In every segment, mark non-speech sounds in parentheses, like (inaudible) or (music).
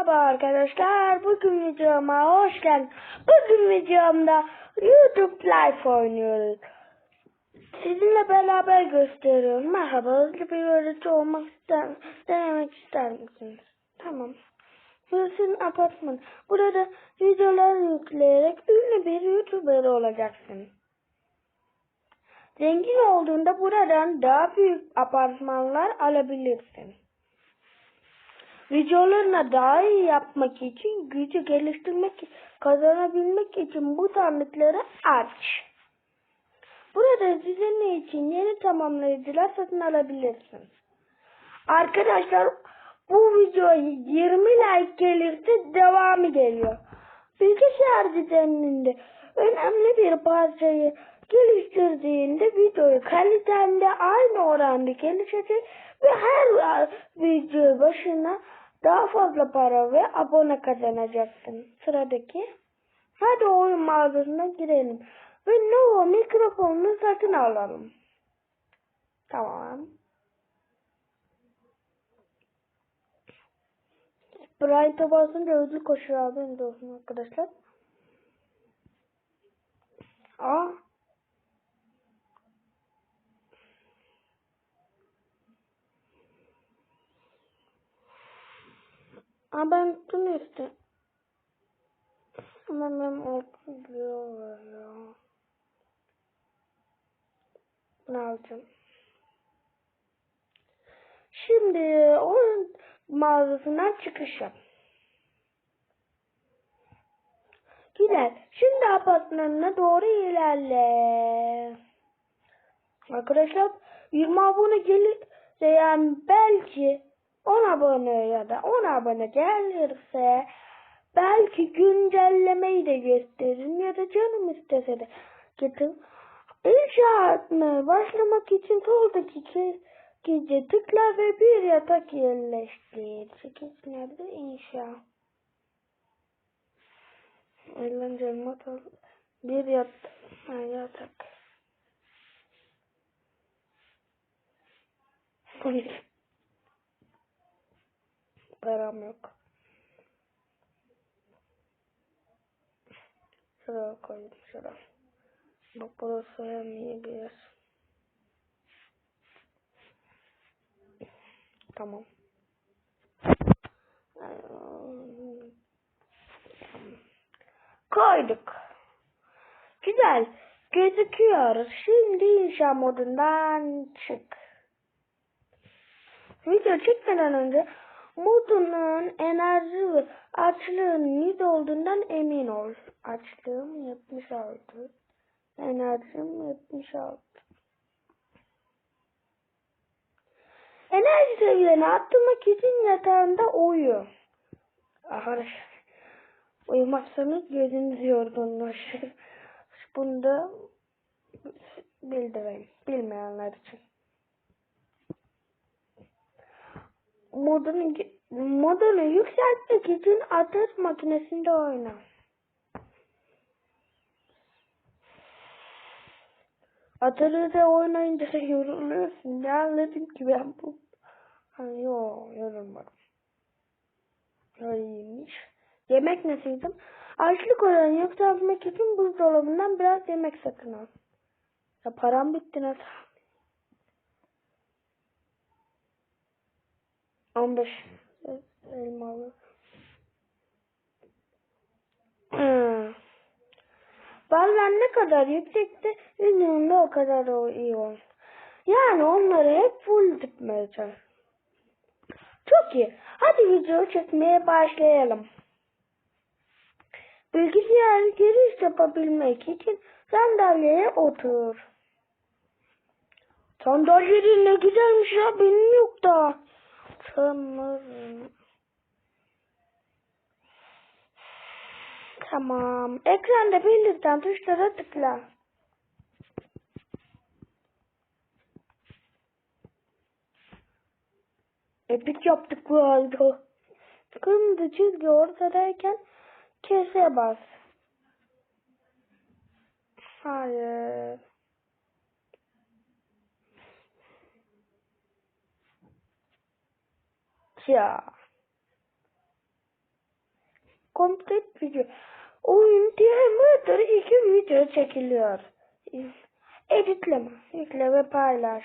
Merhaba arkadaşlar. Bugün videoma hoş geldiniz. Bugün videomda YouTube Live oynuyoruz. Sizinle beraber gösteriyorum. Merhaba. Hızlı bir öğreti olmak ister Denemek ister misiniz? Tamam. Burası apartman. Burada videolar yükleyerek ünlü bir YouTuber olacaksın. Zengin olduğunda buradan daha büyük apartmanlar alabilirsin. Videolarını daha iyi yapmak için, gücü geliştirmek, kazanabilmek için bu sandıkları aç. Burada düzenli için yeni tamamlayıcılar satın alabilirsin. Arkadaşlar bu videoya 20 like gelirse devamı geliyor. Bilgisayar düzeninde önemli bir parçayı geliştirdiğinde videoyu kalitende aynı oranda gelişecek ve her video başına daha fazla para ve abone kazanacaksın. Sıradaki. Hadi oyun mağazasına girelim. Ve Nova mikrofonunu satın alalım. Tamam. Sprite'a basınca ödül koşuyor abi. de olsun arkadaşlar. Aa. Aa ben bunu istedim. Ama benim altın diyorlar ya. Bunu alacağım. Şimdi oyun mağazasından çıkış yap. Güzel. Şimdi apartmanına doğru ilerle. Arkadaşlar 20 abone gelir yani belki 10 abone ya da 10 abone gelirse belki güncellemeyi de gösteririm ya da canım istese de getirin. İnşaatına başlamak için soldaki gece tıkla ve bir yatak yerleştir. 8 nerede? İnşa. Eğlence motor. Bir yatak. Ha, yatak. Param yok. Şuraya koyayım şuraya. Bak burası yer. Tamam. Koyduk. Güzel. Gözüküyor. Şimdi inşa modundan çık. Video çekmeden önce modunun enerji ve açlığın 100 olduğundan emin ol. Açlığım 76. Enerjim 76. Enerji seviyeni arttırmak için yatağında uyu. Arkadaşlar uyumazsanız gözünüz yorgunlaşır. Bunu da bildireyim. Bilmeyenler için. Modunu, modunu yükseltmek için ateş makinesinde oyna. Atölyede oynayınca yoruluyorsun. Ne anladım ki ben bu? Ha, yo yorulmadım. Öyleymiş. Yemek nasıldım? Açlık oranı yükseltmek için buzdolabından biraz yemek satın al. Ya param bitti nasıl? 15 elmalı. Hmm. Bazen ne kadar yüksekte ünlüğünde o kadar iyi olur. Yani onları hep full tutmaya çalış. Çok iyi. Hadi video çekmeye başlayalım. Bilgisayar giriş yapabilmek için sandalyeye otur. Sandalyenin ne güzelmiş ya benim yok da. Sanırım. Tamam. Ekranda belirten tuşlara tıkla. Epik yaptık bu halde. Kırmızı çizgi ortadayken kese bas. Hayır. Ya. komplet video. Oyun müdür iki video çekiliyor. Editleme, yükle ve paylaş.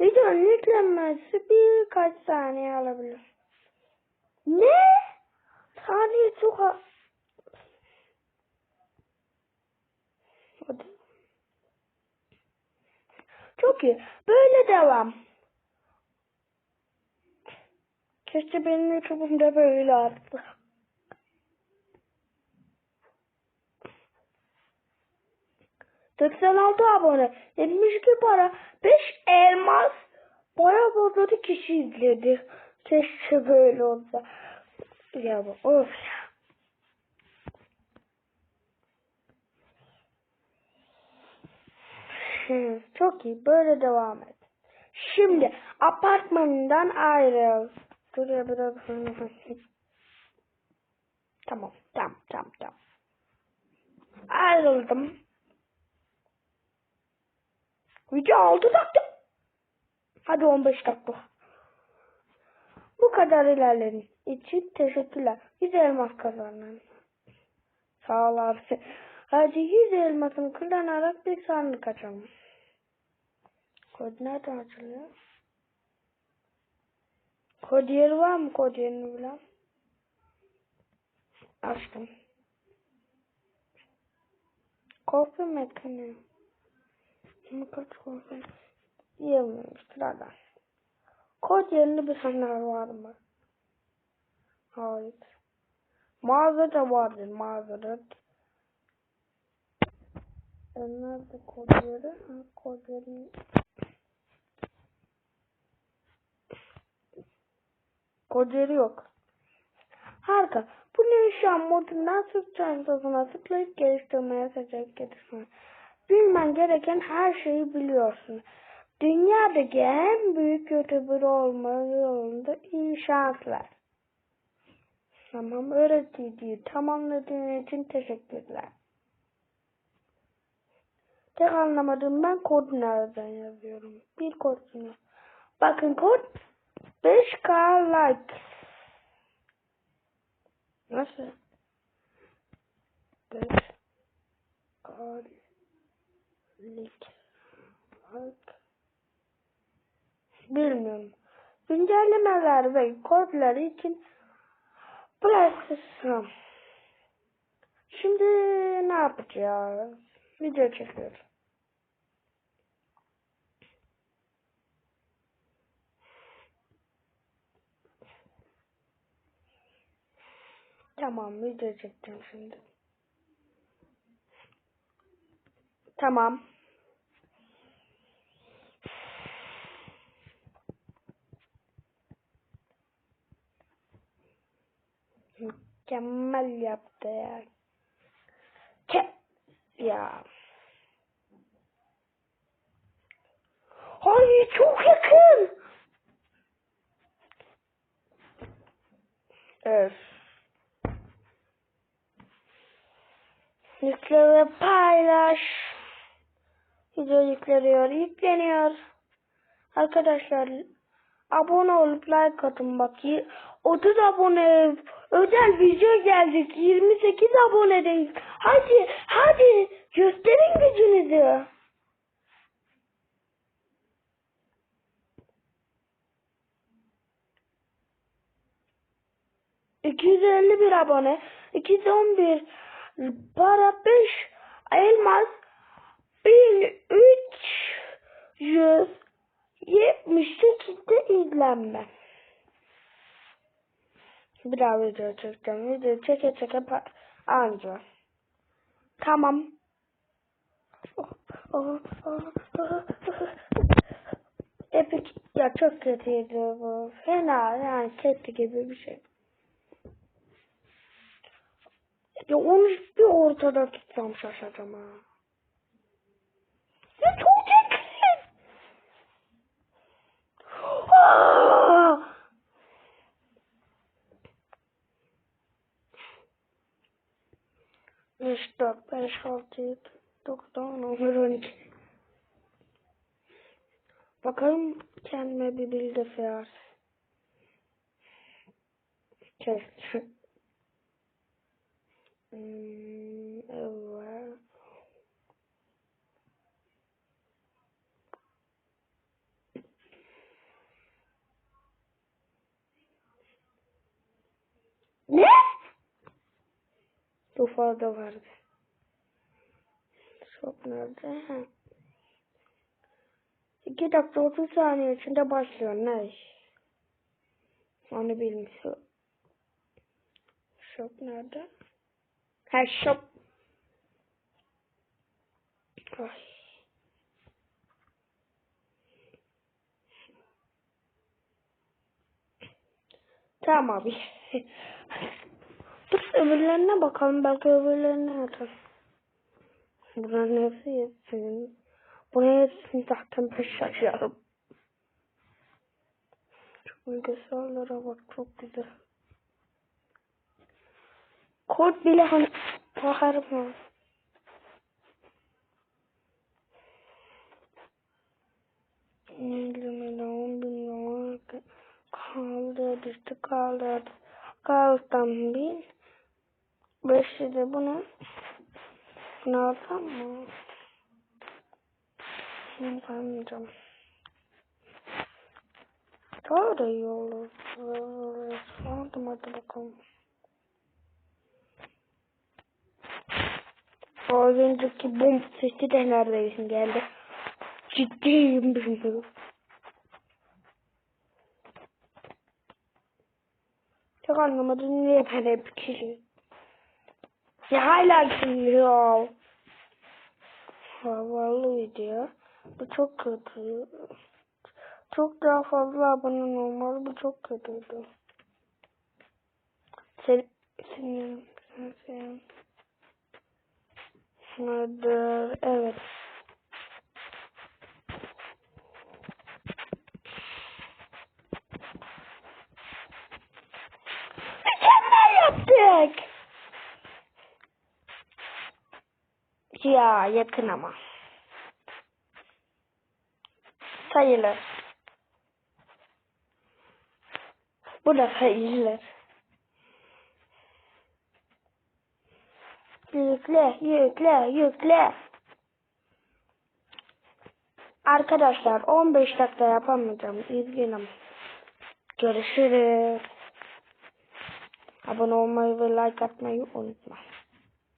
Videonun yüklenmesi birkaç saniye alabilir. Ne? Saniye çok az. Çok iyi. Böyle devam. Keşke benim YouTube'um da böyle arttı. Altı abone, 72 para, 5 elmas, baya fazla kişi izledi. Keşke böyle olsa. Ya bak, of ya. Hı, Çok iyi. Böyle devam et. Şimdi apartmanından ayrıl. Şuraya biraz Tamam, tamam, tamam, tamam. Ayrıldım. Video 6 dakika. Hadi 15 dakika. Bu kadar ilerlerin için teşekkürler. 100 elmas kazandın. Sağ ol abi. Hadi 100 elmasını kullanarak bir sandık açalım. Nereden açılıyor? Kod yeri var mı kod yerini bilen? Açtım. Korku mekanı. Kaç korku? Yiyemiyorum sıradan. Kod yerinde bir sınır var mı? Hayır. Mağazada vardır mağazada. E, Nerede kod yeri? Ha, kod yeri. Kod yeri yok. Harika. Bu yaşam modundan sırt çantasına tıklayıp geliştirmeye seçenek getirsin. Bilmen gereken her şeyi biliyorsun. Dünyadaki en büyük YouTuber olma yolunda iyi şanslar. Tamam öğreticiyi tamamladığın için teşekkürler. Tek anlamadığım ben kod nereden yazıyorum. Bir kod. Bakın kod 5k like. Nasıl? 5k like. Bilmiyorum. Güncellemeler ve kodlar için PlayStation. Şimdi ne yapacağız? Video çekiyoruz. Tamam video çektim şimdi. Tamam. Mükemmel yaptı ya. Ke ya. Ay çok yakın. Öf. Yükle ve paylaş. Video yükleniyor, yükleniyor. Arkadaşlar abone olup like atın bak. y- 30 abone özel video geldik. 28 abonedeyiz. Hadi hadi gösterin gücünüzü. ...251 abone... ...211... ...para 5... ...elmas... ...1378'de izlenme... Bir daha video çekeceğim. Video çeke çeke anca. Tamam. Epic ya çok kötüydü bu. Fena yani kötü gibi bir şey. Ya onu bir ortada tutsam şaşacağım ha. 5, 6, 7, 9, 10, 11, 12. Bakalım kendime bir bilgi fiyat. Test. (laughs) hmm, evet. Ne? Tufada vardı. Çok nerede? Ha. 2 dakika 30 saniye içinde başlıyor. İş? Onu bilmiyorum. Shop nerede? Ha shop. Ay. Tamam abi. (laughs) Dur öbürlerine bakalım. Belki öbürlerine atar. Bunların hepsi yetsin. Buna yetsin zaten açarım. Çok bilgisayarlara bak çok güzel. Kod bile hani bakarım ha. Milyon milyon milyon kaldı düştü kaldı kaldım bir beşi de bunu bunu alsam mı? Bunu almayacağım. Daha da iyi olur. Aldım hadi bakalım. Az önceki bomb sesi de neredeyse geldi. Ciddiyim bilmiyorum. Çok anlamadım niye ben hep kili. Ya hala gülüyor. Havalı video. Bu çok kötü. Çok daha fazla abone olmalı. Bu çok kötüydü. Sen, senin, sen, sen. Hadi, evet. Mükemmel yaptık. Ya yakın ama. Sayılır. Bu da sayılır. Yükle, yükle, yükle. Arkadaşlar 15 dakika yapamayacağım. Üzgünüm. Görüşürüz. Abone olmayı ve like atmayı unutma.